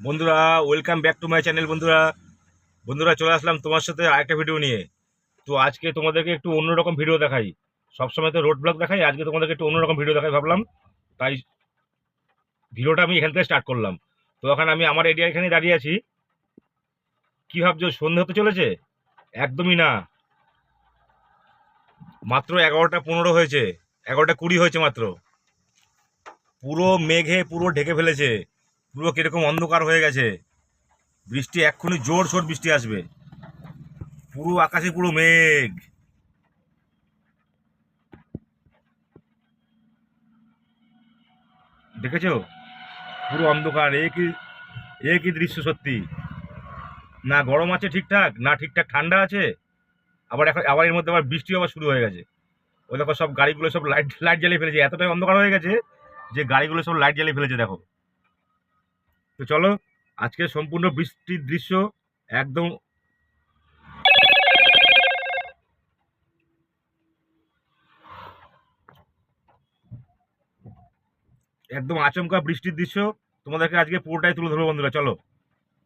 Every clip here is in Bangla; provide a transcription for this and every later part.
বন্ধুরা welcome back to my channel বন্ধুরা। বন্ধুরা, চলে আসলাম তোমার সাথে আরেকটা ভিডিও নিয়ে। তো আজকে তোমাদেরকে একটু অন্যরকম ভিডিও দেখাই। সবসময় তো রোড ব্লগ দেখাই, আজকে তোমাদেরকে একটু অন্যরকম ভিডিও দেখাই ভাবলাম। তাই ভিডিওটা আমি এখান থেকে স্টার্ট করলাম। তো এখন আমি আমার এরিয়া এখানে দাঁড়িয়ে আছি। কী ভাবছ, সন্ধে হতে চলেছে? একদমই না। মাত্র এগারোটা পনেরো হয়েছে, এগারোটা কুড়ি হয়েছে মাত্র। পুরো মেঘে পুরো ঢেকে ফেলেছে। পুরো কীরকম অন্ধকার হয়ে গেছে। বৃষ্টি এক্ষুনি জোর সোর বৃষ্টি আসবে। পুরো আকাশে পুরো মেঘ। দেখেছ? পুরো অন্ধকার, এ কি এ কি দৃশ্য সত্যি? না গরম আছে ঠিকঠাক, না ঠিকঠাক ঠান্ডা আছে? আবার এখন, আবার এর মধ্যে আবার বৃষ্টি আবার শুরু হয়ে গেছে। ওই দেখো সব গাড়িগুলো সব লাইট লাইট জ্বালিয়ে ফেলেছে। এতটাই অন্ধকার হয়ে গেছে যে গাড়িগুলো সব লাইট জ্বালিয়ে ফেলেছে, দেখো। তো চলো, আজকে সম্পূর্ণ বৃষ্টির দৃশ্য একদম একদম আচমকা বৃষ্টির দৃশ্য। তোমাদেরকে আজকে পুরোটাই তুলে ধরবো বন্ধুরা, চলো।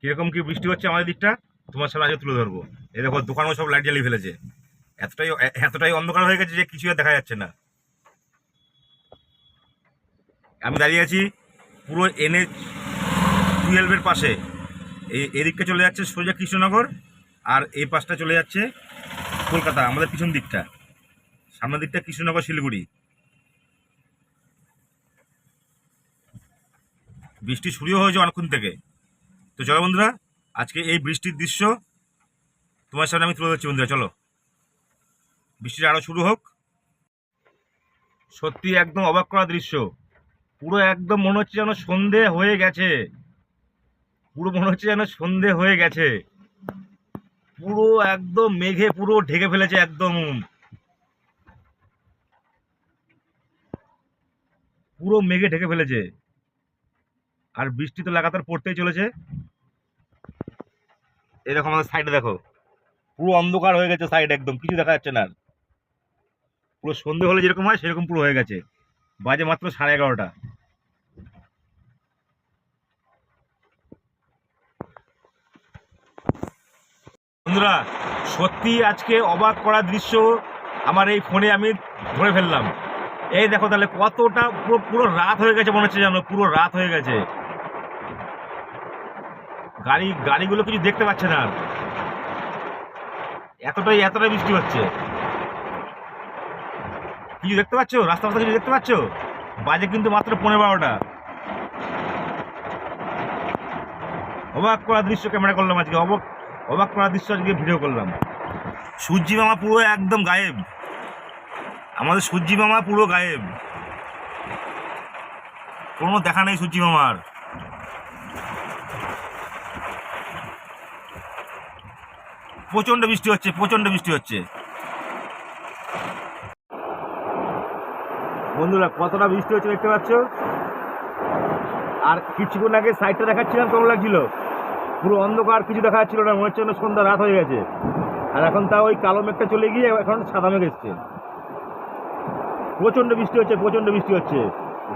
কীরকম কি বৃষ্টি হচ্ছে আমাদের দিকটা, তোমার সাথে আজকে তুলে ধরবো। এই দেখো, দোকানও সব লাইট জ্বালিয়ে ফেলেছে। এতটাই এতটাই অন্ধকার হয়ে গেছে যে কিছু দেখা যাচ্ছে না। আমি দাঁড়িয়ে আছি পুরো এনএ টুয়েলভের পাশে। এই এদিকটা চলে যাচ্ছে সোজা কৃষ্ণনগর, আর এই পাশটা চলে যাচ্ছে কলকাতা, আমাদের পিছন দিকটা। সামনের দিকটা কৃষ্ণনগর শিলিগুড়ি। বৃষ্টি শুরু হয়েছে অনেকক্ষণ থেকে। তো চলো বন্ধুরা, আজকে এই বৃষ্টির দৃশ্য তোমার সামনে আমি তুলে ধরছি বন্ধুরা, চলো। বৃষ্টিটা আরও শুরু হোক। সত্যি একদম অবাক করা দৃশ্য। পুরো একদম মনে হচ্ছে যেন সন্ধে হয়ে গেছে। পুরো মনে হচ্ছে যেন সন্ধে হয়ে গেছে। পুরো একদম মেঘে পুরো ঢেকে ফেলেছে একদম। পুরো মেঘে ঢেকে ফেলেছে। আর বৃষ্টি তো লাগাতার পড়তেই চলেছে। এরকম আমাদের সাইডে দেখো। পুরো অন্ধকার হয়ে গেছে সাইড একদম, কিছু দেখা যাচ্ছে না পুরো সন্ধে হলে যেরকম হয়, সেরকম পুরো হয়ে গেছে। বাজে মাত্র সাড়ে এগারোটা। বন্ধুরা সত্যি আজকে অবাক করা দৃশ্য আমার এই ফোনে আমি ধরে ফেললাম। এই দেখো তাহলে কতটা পুরো পুরো রাত হয়ে গেছে মনে হচ্ছে জানো পুরো রাত হয়ে গেছে। গাড়ি, গাড়িগুলো কিছু দেখতে পাচ্ছে না। এতটাই এতটাই বৃষ্টি হচ্ছে। কিছু দেখতে পাচ্ছ? রাস্তা কিছু দেখতে পাচ্ছ? বাজে কিন্তু মাত্র পনেরো বারোটা। অবাক করা দৃশ্য ক্যামেরা করলাম আজকে, অবাক অবাক করা দৃশ্য আজকে ভিডিও করলাম। সূর্যি মামা পুরো একদম গায়েব। আমাদের সূর্যি মামা পুরো গায়েব। কোনো দেখা নেই সূর্যি মামার। প্রচণ্ড বৃষ্টি হচ্ছে, প্রচণ্ড বৃষ্টি হচ্ছে। বন্ধুরা, কতটা বৃষ্টি হচ্ছে দেখতে পাচ্ছ? আর কিছুক্ষণ আগে সাইডটা দেখাচ্ছিলাম, কেমন লাগছিল? পুরো অন্ধকার, কিছু দেখা যাচ্ছিল না, মনে হচ্ছে সন্ধ্যা, রাত হয়ে গেছে। আর এখন তা ওই কালো মেঘটা চলে গিয়ে এখন সাদা মেঘ এসছে। প্রচণ্ড বৃষ্টি হচ্ছে, প্রচণ্ড বৃষ্টি হচ্ছে।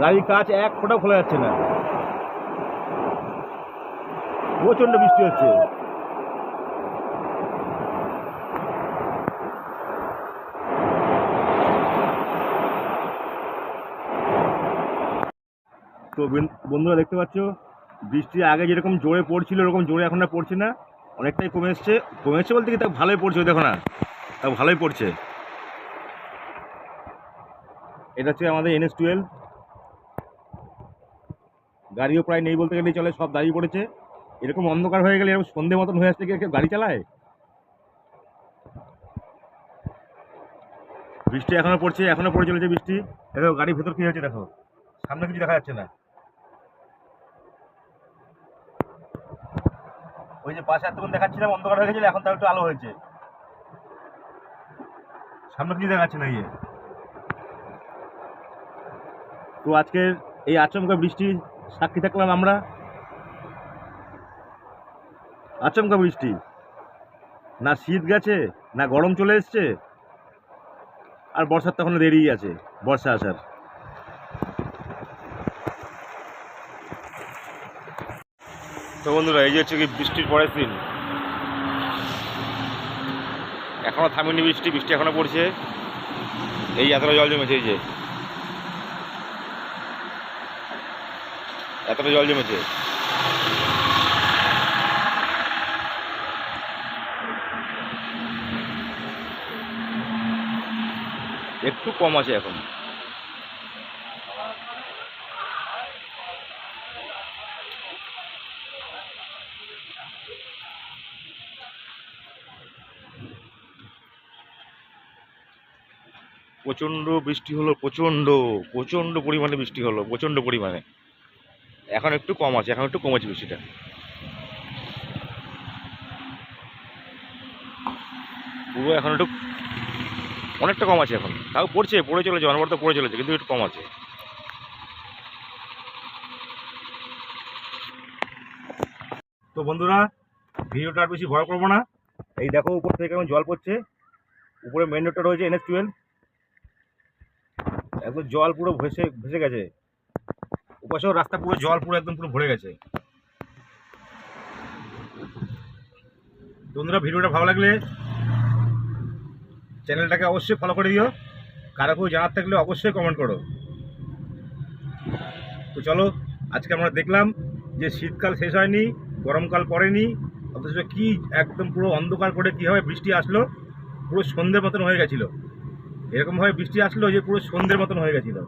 গাড়ির কাজ এক ফোঁটাও খোলা যাচ্ছে না। প্রচণ্ড বৃষ্টি হচ্ছে। তো বন্ধুরা দেখতে পাচ্ছ? বৃষ্টি আগে যেরকম জোরে পড়ছিল এরকম জোরে এখন আর পড়ছে না। অনেকটাই কমে এসছে। কমে এসছে বলতে কি, তা ভালোই পড়ছে, দেখো না। তা ভালোই পড়ছে। এটা হচ্ছে আমাদের এনএস টুয়েলভ গাড়িও প্রায় নেই বলতে গেলেই চলে সব দাঁড়িয়ে পড়েছে। এরকম অন্ধকার হয়ে গেলে, এরকম সন্ধে মতন হয়ে আসলে কি গাড়ি চালায়? বৃষ্টি এখনও পড়ছে, এখনও পড়ে চলেছে বৃষ্টি। দেখো, গাড়ির ভেতর কি হয়েছে দেখো? সামনে কিছু দেখা যাচ্ছে না। ওই যে পাশে এতক্ষণ দেখাচ্ছিলাম, অন্ধকার হয়ে গেছিল, এখন তাও একটু আলো হয়েছে। সামনে কিছু দেখা যাচ্ছে না ইয়ে তো আজকের এই আচমকা বৃষ্টির সাক্ষী থাকলাম আমরা। আচমকা বৃষ্টি। না শীত গেছে, না গরম চলে এসছে, আর বর্ষার তখন দেরিই আছে, বর্ষা আসার। তো বন্ধুরা, এই যে হচ্ছে কি বৃষ্টির পরের দিন। এখনও থামেনি বৃষ্টি বৃষ্টি এখনও পড়ছে। এই এতটা জল জমেছে, এই যে। এতটা জল জমেছে। একটু কম আছে এখন। প্রচণ্ড বৃষ্টি হলো, প্রচণ্ড প্রচণ্ড পরিমাণে বৃষ্টি হলো, প্রচণ্ড পরিমাণে। এখন একটু কম আছে, এখন একটু কমেছে বৃষ্টিটা। পুরো এখন একটু অনেকটা কম আছে এখন। তাও পড়ছে, পড়ে চলেছে অনবরত পড়ে চলেছে, কিন্তু একটু কম আছে। তো বন্ধুরা, ভিডিওটা আর বেশি ভয় করব না। এই দেখো উপর থেকে কেমন জল পড়ছে। উপরে মেন রোডটা রয়েছে এনএস টুয়েলভ একদম জল পুরো ভেসে ভেসে গেছে। ওপাশেও রাস্তা পুরো জল পুরো একদম পুরো ভরে গেছে। বন্ধুরা, ভিডিওটা ভালো লাগলে চ্যানেলটাকে অবশ্যই ফলো করে দিও। কারও কেউ জানার থাকলে অবশ্যই কমেন্ট করো। তো চলো, আজকে আমরা দেখলাম যে শীতকাল শেষ হয়নি, গরমকাল পড়েনি, অথচ কি একদম পুরো অন্ধকার করে কীভাবে বৃষ্টি আসলো, পুরো সন্ধ্যের মতন হয়ে গেছিল। এরকমভাবে বৃষ্টি আসলো যে পুরো সন্ধ্যের মতন হয়ে গেছিল।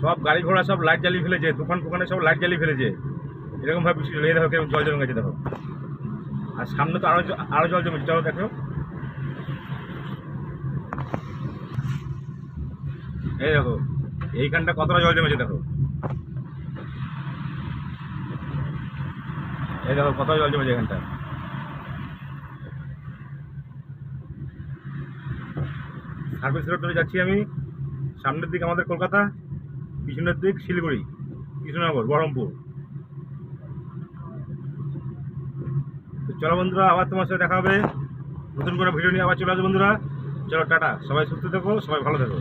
সব গাড়ি ঘোড়া সব লাইট জ্বালিয়ে ফেলেছে দোকান ফোকানে সব লাইট জ্বালিয়ে ফেলেছে। এরকমভাবে বৃষ্টি লেগে দেখো জল জমে গেছে, দেখো। আর সামনে তো আরও জ- আরও জল জমেছে, চলো দেখো। এই দেখো, এইখানটা কতটা জল জমেছে, দেখো। এই দেখো কতটা জল জমেছে এখানটা। সার্ভিস রোড ধরে যাচ্ছি আমি। সামনের দিক আমাদের কলকাতা, পিছনের দিক শিলিগুড়ি, কৃষ্ণনগর, বহরমপুর। তো চলো বন্ধুরা, আবার তোমার সাথে দেখা হবে। নতুন করে ভিডিও নিয়ে আবার চলে আসবে বন্ধুরা। চলো টাটা, সবাই সুস্থ থেকো, সবাই ভালো থেকো।